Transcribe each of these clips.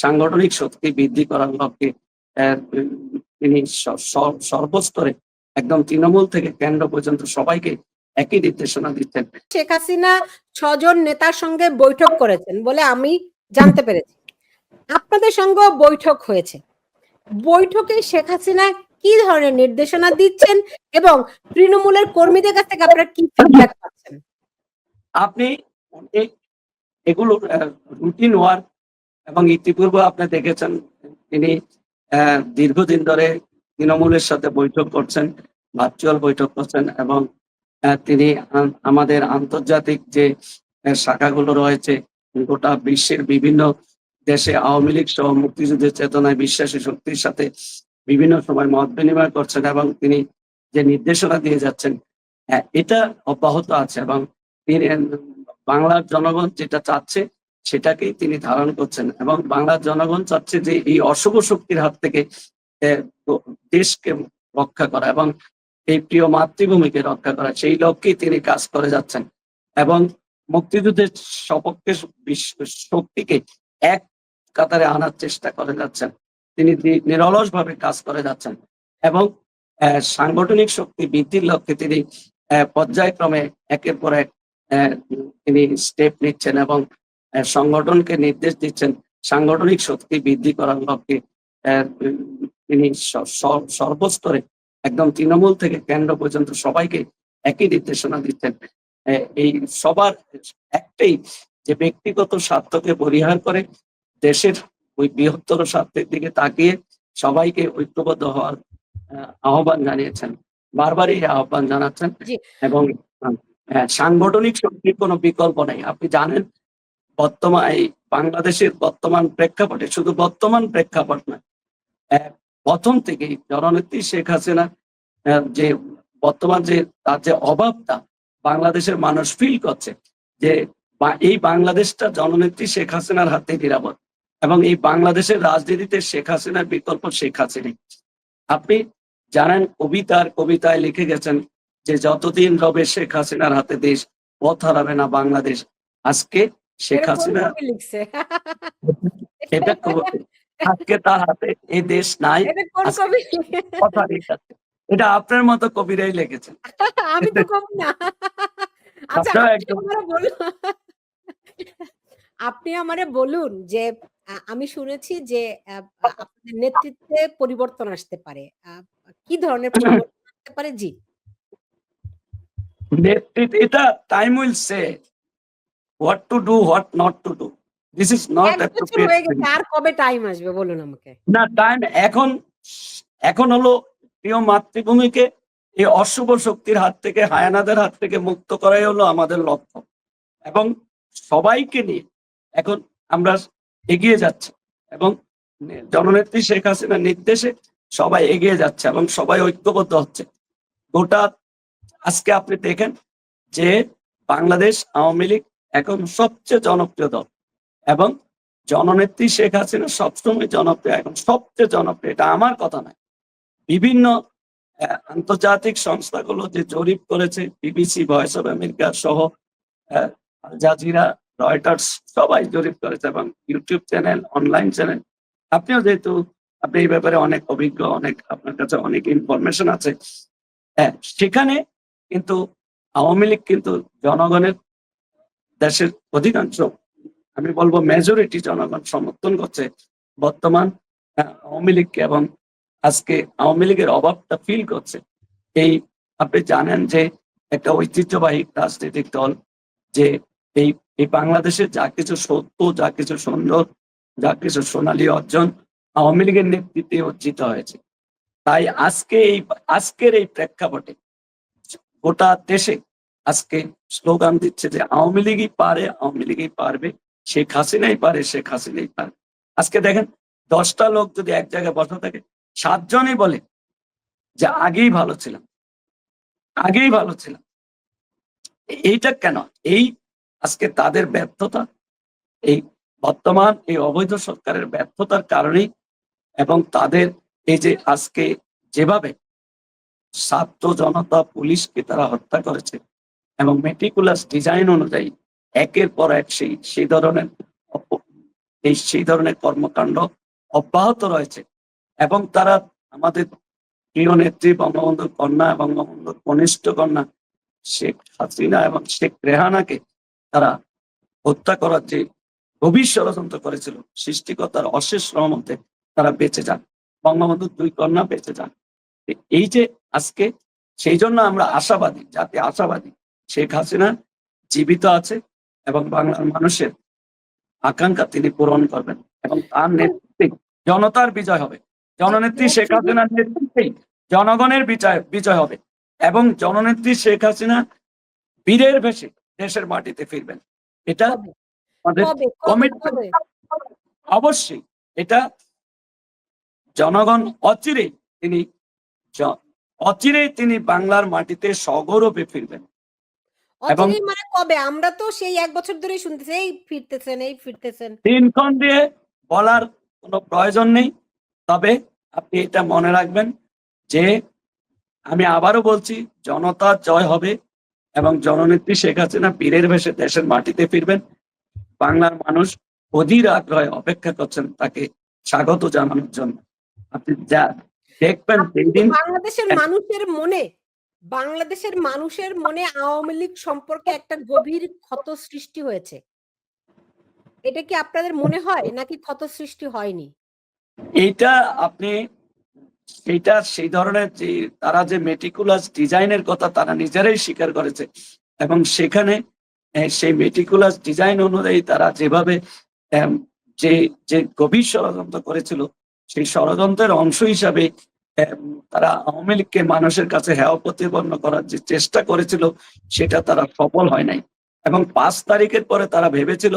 সাংগঠনিক শক্তি বৃদ্ধি করার লক্ষ্যে তিনি সর্বস্তরে একদম তৃণমূল থেকে কেন্দ্র পর্যন্ত সবাইকে একই নির্দেশনা দিচ্ছেন। শেখ হাসিনা ছজন নেতার সঙ্গে বৈঠক করেছেন বলে আমি জানতে পেরেছি। আপনাদের সঙ্গে বৈঠক হয়েছে। বৈঠকে শেখ হাসিনা কি ধরনের নির্দেশনা দিচ্ছেন এবং তৃণমূলের কর্মীদের কাছ থেকে আপনারা কি ফিডব্যাক পাচ্ছেন? আপনি এগুলো রুটিন ওয়ার্ক এবং ইতিপূর্বে আপনি দেখেছেন তিনি দীর্ঘদিন ধরে তৃণমূলের সাথে বৈঠক করছেন, ভার্চুয়াল বৈঠক করছেন এবং তিনি আমাদের আন্তর্জাতিক যে শাখাগুলো রয়েছে, গোটা বিশ্বের বিভিন্ন দেশে আওয়ামী লীগ সহ মুক্তিযুদ্ধের চেতনায় বিশ্বাসী শক্তির সাথে বিভিন্ন সময় মত বিনিময় করছেন এবং তিনি যে নির্দেশনা দিয়ে যাচ্ছেন এটা অব্যাহত আছে এবং বাংলার জনগণ যেটা চাচ্ছে সেটাকেই তিনি ধারণ করছেন এবং বাংলার জনগণ চাচ্ছে যে এই অশুভ শক্তির হাত থেকে দেশকে রক্ষা করা এবং এই প্রিয় মাতৃভূমিকে রক্ষা করা, সেই লক্ষ্যেই তিনি কাজ করে যাচ্ছেন এবং মুক্তিযুদ্ধের সপক্ষে শক্তিকে এক কাতারে আনার চেষ্টা করে যাচ্ছেন। তিনি নিরলস ভাবে কাজ করে যাচ্ছেন এবং সাংগঠনিক শক্তি বৃদ্ধির লক্ষ্যে তিনি পর্যায়ক্রমে একের পর এক তিনি স্টেপ নিচ্ছেন এবং সংগঠনকে নির্দেশ দিচ্ছেন। সাংগঠনিক শক্তি বৃদ্ধি করার লক্ষ্যে তিনি সর্বস্তরে একদম তৃণমূল থেকে কেন্দ্র পর্যন্ত সবাইকে একই নির্দেশনা দিচ্ছেন। এই সবার একটাই যে ব্যক্তিগত স্বার্থকে পরিহার করে দেশের ওই বৃহত্তর স্বার্থের দিকে তাকিয়ে সবাইকে ঐক্যবদ্ধ হওয়ার আহ্বান জানিয়েছেন। বারবার এই আহ্বান জানাচ্ছেন এবং হ্যাঁ, সাংগঠনিক শক্তির কোনো বিকল্প নেই। আপনি জানেন বর্তমান এই বাংলাদেশের বর্তমান প্রেক্ষাপটে শুধু বর্তমান প্রেক্ষাপট নয় আহ, প্রথম থেকেই জননেত্রী শেখ হাসিনা যে বর্তমান যে তার যে অভাবটা বাংলাদেশের মানুষ ফিল করছে যে এই বাংলাদেশটা জননেত্রী শেখ হাসিনার হাতে নিরাপদ এবং এই বাংলাদেশের রাজনীতিতে শেখ হাসিনার বিকল্প শেখ হাসিনা। আপনি জানেন কবিতার কবিতায় লিখে গেছেন যে যতদিন রবে শেখ হাসিনার হাতে দেশ পথ হারাবে না বাংলাদেশ। আজকে শেখ হাসিনা লিখছে? এটা আজকে তার হাতে এই দেশ নাই। এটা আপনার মতো কবিরাই লিখেছেন আমি তো কবি না। আচ্ছা আপনি আমারে বলুন। আপনি আমারে বলুন যে আমি শুনেছি যে আপনাদের নেতৃত্বে পরিবর্তন আসতে পারে। আহ, কি ধরনের পরিবর্তন আসতে পারে? জি। নেতৃত্ব এটা time will say what to do what not to do this is not আর কবে টাইম আসবে বলুন আমাকে? না টাইম এখন এখন হলো প্রিয় মাতৃভূমিকে এই অশুভ শক্তির হাত থেকে হায়ানাদের হাত থেকে মুক্ত করাই হলো আমাদের লক্ষ্য। এবং সবাইকে নিয়ে এখন আমরা এগিয়ে যাচ্ছি। এবং জননেত্রী শেখ হাসিনার নির্দেশে সবাই এগিয়ে যাচ্ছে এবং সবাই ঐক্যবদ্ধ হচ্ছে। গোটা আজকে আপনি দেখেন যে বাংলাদেশ আওয়ামী লীগ এখন সবচেয়ে জনপ্রিয় দল। এবং জননেত্রী শেখ হাসিনা সবসময় জনপ্রিয়, এখন সবচেয়ে জনপ্রিয়। এটা আমার কথা নয়। বিভিন্ন আন্তর্জাতিক সংস্থাগুলো যে জরিপ করেছে, বিবিসি, ভয়েস অফ আমেরিকা সহ আল জাজিরা, রয়টার্স সবাই জরিপ করেছে এবং ইউটিউব চ্যানেল, অনলাইন চ্যানেল। আপনিও যেহেতু, আপনি এই ব্যাপারে অনেক অভিজ্ঞ, অনেক আপনার কাছে অনেক ইনফরমেশন আছে। হ্যাঁ সেখানে কিন্তু আওয়ামী লীগ কিন্তু জনগণের দেশের অধিকাংশ, আমি বলব মেজরিটি জনগণ সমর্থন করছে বর্তমান আওয়ামী লীগকে এবং আজকে আওয়ামী লীগের অভাবটা ফিল করছে। এই আপনি জানেন যে একটা ঐতিহ্যবাহী রাজনৈতিক দল, যে এই এই বাংলাদেশের যা কিছু সত্য, যা কিছু সুন্দর, যা কিছু সোনালী অর্জন আওয়ামী লীগের নেতৃত্বে অর্জিত হয়েছে। তাই আজকে এই, আজকের এই প্রেক্ষাপটে গোটা দেশে আজকে স্লোগান দিচ্ছে যে আওয়ামী লীগই পারে, আওয়ামী লীগই পারবে। শেখ হাসিনাই পারে, শেখ হাসিনাই পারে আজকে দেখেন, দশটা লোক যদি এক জায়গায় বসা থাকে, সাতজনই বলে যে আগেই ভালো ছিলাম, আগেই ভালো ছিলাম। এইটা কেন? এই আজকে তাদের ব্যর্থতা, এই বর্তমান এই অবৈধ সরকারের ব্যর্থতার কারণেই এবং তাদের এই যে আজকে যেভাবে ছাত্র জনতা পুলিশকে তারা হত্যা করেছে এবং মেটিকুলাস ডিজাইন অনুযায়ী একের পর এক সেই সেই ধরনের এই সেই ধরনের কর্মকাণ্ড অব্যাহত রয়েছে। এবং তারা আমাদের প্রিয় নেত্রী বঙ্গবন্ধুর কন্যা এবং বঙ্গবন্ধুর কনিষ্ঠ কন্যা শেখ হাসিনা এবং শেখ রেহানাকে তারা হত্যা করার যে গভীর ষড়যন্ত্র করেছিল, সৃষ্টিকর্তার অশেষ রহমতে তারা বেঁচে যান, বঙ্গবন্ধুর দুই কন্যা বেঁচে যান। এই যে আজকে, সেই জন্য আমরা আশাবাদী, জাতি আশাবাদী শেখ হাসিনা জীবিত আছে এবং বাংলার মানুষের আকাঙ্ক্ষা তিনি পূরণ করবেন এবং তার নেতৃত্বে জনতার বিজয় হবে। জননেত্রী শেখ হাসিনার নেতৃত্বেই জনগণের বিজয় বিজয় হবে এবং জননেত্রী শেখ হাসিনা বীরের ভেসে দেশের মাটিতে ফিরবেন। এটা আমাদের অবশ্যই এটা জনগণ অচিরেই তিনি অচিরেই তিনি বাংলার মাটিতে সগৌরবে ফিরবেন। অচিরেই মানে কবে? আমরা তো সেই এক বছর ধরেই শুনতেছি এই ফিরতেছেন এই ফিরতেছেন। দিনক্ষণ দিয়ে বলার কোনো প্রয়োজন নেই। তবে আপনি এটা মনে রাখবেন যে আমি আবারও বলছি জনতা জয় হবে এবং জননেত্রী শেখ হাসিনা বীরের ভেসে দেশের মাটিতে ফিরবেন। বাংলার মানুষ অধীর আগ্রহে অপেক্ষা করছেন তাকে স্বাগত জানানোর জন্য। আপনি যা দেখবেন বাংলাদেশের মানুষের মনে বাংলাদেশের মানুষের মনে আওয়ামী লীগ সম্পর্কে একটা গভীর ক্ষত সৃষ্টি হয়েছে। এটা কি আপনাদের মনে হয় নাকি ক্ষত সৃষ্টি হয়নি? এটা আপনি সেইটা সেই ধরনের যে তারা যে মেটিকুলাস ডিজাইনের কথা তারা নিজেরাই স্বীকার করেছে এবং সেখানে সেই মেটিকুলাস ডিজাইন অনুযায়ী তারা যেভাবে যে যে গভীর ষড়যন্ত্র করেছিল, সেই ষড়যন্ত্রের অংশ হিসাবে তারা আওয়ামী লীগকে মানুষের কাছে হেয় প্রতিপন্ন করার যে চেষ্টা করেছিল, সেটা তারা সফল হয় নাই। এবং পাঁচ তারিখের পরে তারা ভেবেছিল,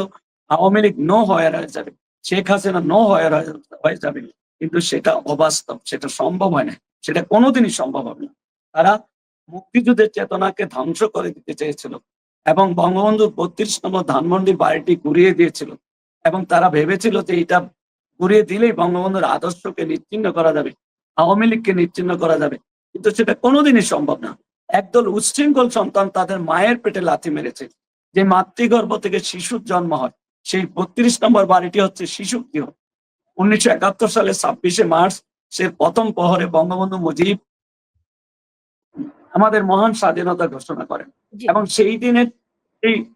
আওয়ামী লীগ নো হয়ে হয়ে যাবে, শেখ হাসিনা নো হয়ে হয়ে যাবে। কিন্তু সেটা অবাস্তব, সেটা সম্ভব হয় না সেটা কোনোদিনই সম্ভব হবে না। তারা মুক্তিযুদ্ধের চেতনাকে ধ্বংস করে দিতে চেয়েছিল এবং বঙ্গবন্ধুর বত্রিশ নম্বর ধানমন্ডি বাড়িটি ঘুরিয়ে দিয়েছিল। এবং তারা ভেবেছিল যে এটা ঘুরিয়ে দিলেই বঙ্গবন্ধুর আদর্শকে নিচ্ছিন্ন করা যাবে। আওয়ামী লীগকে নিচ্ছিন্ন করা যাবে। কিন্তু সেটা কোনোদিনই সম্ভব না। একদল উচ্ছৃঙ্খল সন্তান তাদের মায়ের পেটে লাথি মেরেছে। যে মাতৃগর্ভ থেকে শিশুর জন্ম হয় সেই বত্রিশ নম্বর বাড়িটি হচ্ছে শিশু গৃহ। উনিশশো একাত্তর সালে ছাব্বিশে মার্চ সে প্রথম প্রহরে বঙ্গবন্ধু মুজিব আমাদের মহান স্বাধীনতা ঘোষণা করেন। এবং সেই দিনের এই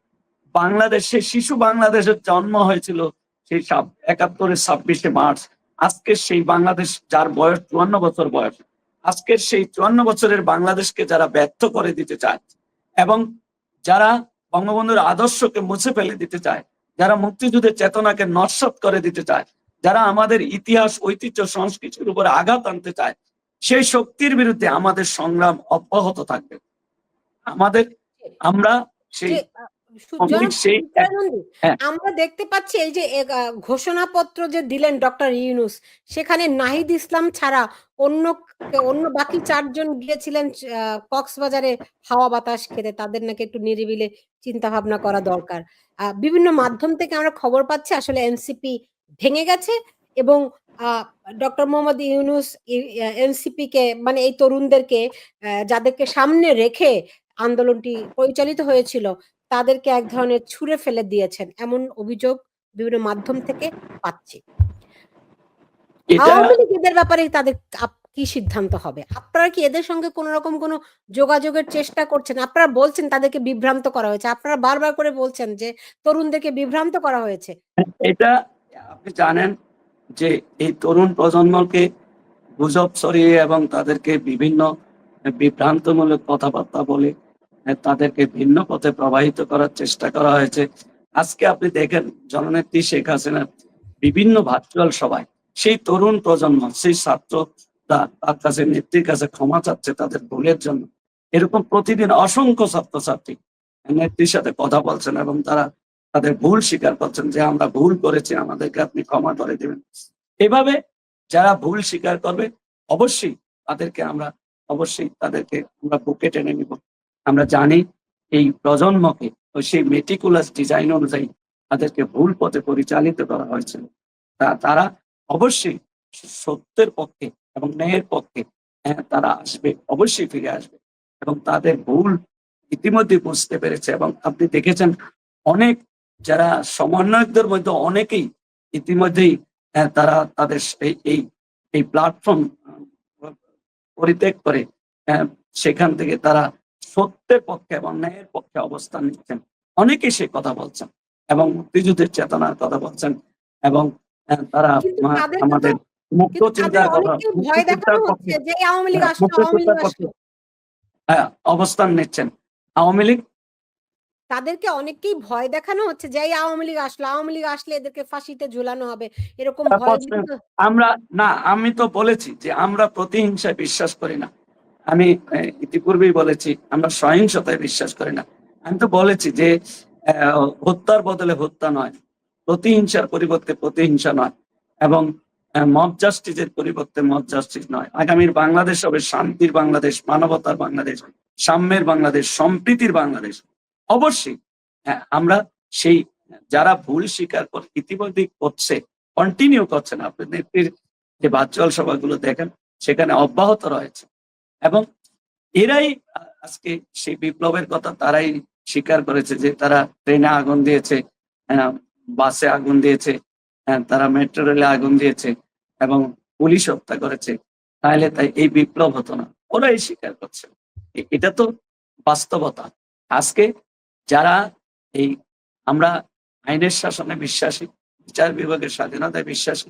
বাংলাদেশে শিশু বাংলাদেশের জন্ম হয়েছিল সেই সাব- একাত্তরের ছাব্বিশে মার্চ। আজকের সেই বাংলাদেশ যার বয়স চুয়ান্ন বছর বয়স আজকের সেই চুয়ান্ন বছরের বাংলাদেশকে যারা ব্যর্থ করে দিতে চায় এবং যারা বঙ্গবন্ধুর আদর্শকে মুছে ফেলে দিতে চায়, যারা মুক্তিযুদ্ধের চেতনাকে নস্বাত করে দিতে চায়, যারা আমাদের ইতিহাস, ঐতিহ্য, সংস্কৃতির উপর আঘাত আনতে চায়, সেই শক্তির বিরুদ্ধে আমাদের সংগ্রাম অব্যাহত থাকবে। আমাদের, আমরা সেই হ্যাঁ। আমরা দেখতে পাচ্ছি এই যে ঘোষণাপত্র যে দিলেন ডক্টর ইউনুস সেখানে নাহিদ ইসলাম ছাড়া অন্য অন্য বাকি চারজন গিয়েছিলেন কক্সবাজারে হাওয়া বাতাস খেতে তাদের নাকি একটু নিরিবিলে চিন্তা ভাবনা করা দরকার বিভিন্ন মাধ্যম থেকে আমরা খবর পাচ্ছি আসলে এনসিপি ভেঙে গেছে এবং ডক্টর মোহাম্মদ ইউনুস এনসিপি কে মানে এই তরুণদেরকে যাদেরকে সামনে রেখে আন্দোলনটি পরিচালিত হয়েছিল তাদেরকে এক ধরনের ছুঁড়ে ফেলে দিয়েছেন এমন অভিযোগ বিভিন্ন মাধ্যম থেকে পাচ্ছি। আওয়ামী লীগ এদের ব্যাপারে তাদের কি সিদ্ধান্ত হবে? আপনারা কি এদের সঙ্গে কোন রকম কোনো যোগাযোগের চেষ্টা করছেন? আপনারা বলছেন তাদেরকে বিভ্রান্ত করা হয়েছে। আপনারা বারবার করে বলছেন যে তরুণদেরকে বিভ্রান্ত করা হয়েছে। এটা আপনি জানেন যে এই তরুণ প্রজন্মকে গুজব ছড়িয়ে এবং তাদেরকে বিভিন্ন বিভ্রান্তমূলক কথাবার্তা বলে তাদেরকে ভিন্ন পথে প্রবাহিত করার চেষ্টা করা হয়েছে। আজকে আপনি দেখেন, জননেত্রী শেখ হাসিনা বিভিন্ন ভার্চুয়াল সভায় সেই তরুণ প্রজন্ম, সেই ছাত্র তার কাছে নেত্রীর কাছে ক্ষমা চাচ্ছে তাদের ভুলের জন্য। এরকম প্রতিদিন অসংখ্য ছাত্রছাত্রী নেত্রীর সাথে কথা বলছেন এবং তারা তাদের ভুল স্বীকার করছেন যে আমরা ভুল করেছি, আমাদেরকে আপনি ক্ষমা করে দেবেন। এভাবে যারা ভুল স্বীকার করবে, অবশ্যই তাদেরকে আমরা, অবশ্যই তাদেরকে আমরা বুকে টেনে নিব। আমরা জানি এই প্রজন্মকে ওই সেই মেটিকুলাস ডিজাইন অনুযায়ী তাদেরকে ভুল পথে পরিচালিত করা হয়েছিল। তা তারা অবশ্যই সত্যের পক্ষে এবং ন্যায়ের পক্ষে হ্যাঁ, তারা আসবে অবশ্যই ফিরে আসবে এবং তাদের ভুল ইতিমধ্যে বুঝতে পেরেছে এবং আপনি দেখেছেন অনেক যারা সমন্বয়কদের মধ্যে অনেকেই ইতিমধ্যেই আহ, তারা তাদের এই এই প্ল্যাটফর্ম পরিত্যাগ করে আহ, সেখান থেকে তারা সত্যের পক্ষে এবং ন্যায়ের পক্ষে অবস্থান নিচ্ছেন। অনেকে সে কথা বলছেন এবং মুক্তিযুদ্ধের চেতনার কথা বলছেন এবং তারা আমাদের মুক্ত চিন্তার কথা হ্যাঁ, হ্যাঁ, অবস্থান নিচ্ছেন। আওয়ামী লীগ তাদেরকে অনেককেই ভয় দেখানো হচ্ছে যে আওয়ামী লীগ আসলো আওয়ামী লীগ আসলে এদেরকে ফাঁসিতে ঝুলানো হবে। এরকম ভয় আমরা না আমি তো বলেছি যে আমরা প্রতিহিংসায় বিশ্বাস করি না। আমি ইতিপূর্বেই বলেছি, আমরা সহিংসতায় বিশ্বাস করি না। আমি তো বলেছি যে হত্যার বদলে হত্যা নয়, প্রতিহিংসার পরিবর্তে প্রতিহিংসা নয় এবং মব জাস্টিসের পরিবর্তে মব জাস্টিস নয়। আগামীর বাংলাদেশ হবে শান্তির বাংলাদেশ, মানবতার বাংলাদেশ, সাম্যের বাংলাদেশ, সম্প্রীতির বাংলাদেশ। অবশ্যই আমরা সেই, যারা ভুল স্বীকার করে, ইতিমধ্যে করছে কন্টিনিউ করছেন আপনি যে ভার্চুয়াল সভাগুলো দেখেন, সেখানে অব্যাহত রয়েছে। এবং এরাই আজকে সেই বিপ্লবের কথা তারাই স্বীকার করেছে যে তারা ট্রেনে আগুন দিয়েছে আহ, বাসে আগুন দিয়েছে আহ, তারা মেট্রো রেলে আগুন দিয়েছে এবং পুলিশ হত্যা করেছে তাহলে তাই এই বিপ্লব হতো না। ওরাই স্বীকার করছে। এটা তো বাস্তবতা। আজকে যারা এই আমরা আইনের শাসনে বিশ্বাসী বিচার বিভাগের স্বাধীনতায় বিশ্বাসী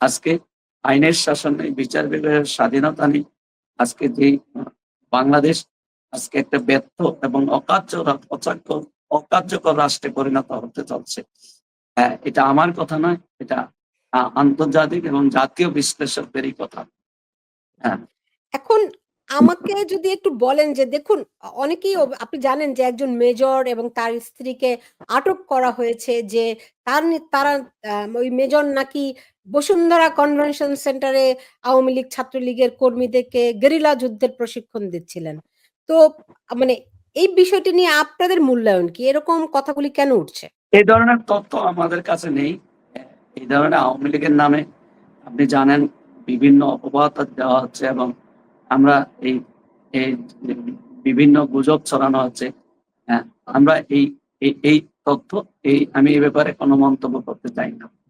আজকে আইনের শাসনে বিচার বিভাগের স্বাধীনতা নেই আজকে যে বাংলাদেশ আজকে একটা ব্যর্থ এবং অকার্য, অকার্যকর রাষ্ট্রে পরিণত হতে চলছে। হ্যাঁ এটা আমার কথা নয়, এটা আন্তর্জাতিক এবং জাতীয় বিশ্লেষকদেরই কথা। হ্যাঁ। এখন আমাকে যদি একটু বলেন যে, দেখুন, অনেকেই আপনি জানেন যে একজন মেজর এবং তার স্ত্রীকে আটক করা হয়েছে যে, তার তারা ওই মেজর নাকি বসুন্ধরা কনভেনশন সেন্টারে আওয়ামী লীগ ছাত্রলীগের কর্মীদেরকে গেরিলা যুদ্ধের প্রশিক্ষণ দিচ্ছিলেন। তো মানে এই বিষয়টি নিয়ে আপনাদের মূল্যায়ন কি? এরকম কথাগুলি কেন উঠছে? এই ধরনের তথ্য আমাদের কাছে নেই। এই ধরনের আওয়ামী লীগের নামে আপনি জানেন বিভিন্ন অপবাদ দেওয়া হচ্ছে এবং আমরা এই বিভিন্ন গুজব ছড়ানো হচ্ছে। হ্যাঁ আমরা এই- এই তথ্য, এই আমি এই ব্যাপারে কোনো মন্তব্য করতে চাই না।